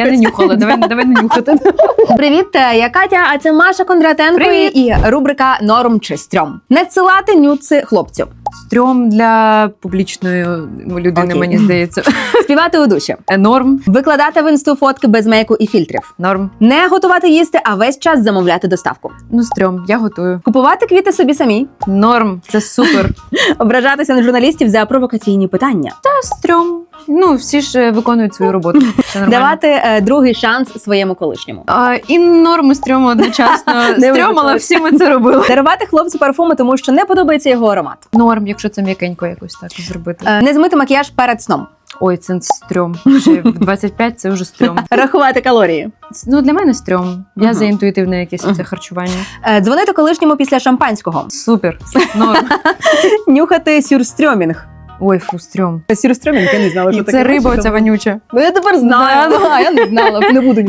Я не нюхала, давай, давай не нюхати. Привіт, е, я Катя, а це Маша Кондратенко Привіт. і рубрика Норм чи стрьом. Надсилати нюци хлопцю, Стрьом для публічної людини, Окей. мені здається. співати у душі, Е, Норм. викладати в інсту фотки без мейку і фільтрів, Норм. не готувати їсти, а весь час замовляти доставку, Ну, стрьом, я готую. купувати квіти собі самі, Норм, це супер. ображатися на журналістів за провокаційні питання, Та стрьом. Ну, всі ж е, виконують свою роботу. Це нормально. давати е, другий шанс своєму колишньому. А, і норм, і стрьом одночасно. Стрьом, але всі ми це робили. Дарувати хлопцю парфуми, тому що не подобається його аромат. Норм, якщо це м'якенько якось так зробити. Е, Не змити макіяж перед сном. Ой, це стрьом. Вже в 25 це вже стрьом. Рахувати калорії. Ну, для мене стрьом. Я Мгм. за інтуїтивне якесь це харчування. Е, Дзвонити колишньому після шампанського. Супер. Норм. Нюхати сюрстрьомінг. Ой, фу, стрьом. Сюрстрьомінг, я не знала, І це риба оця вонюча. Ну я тепер знаю. Да. Ну, я не знала, не буду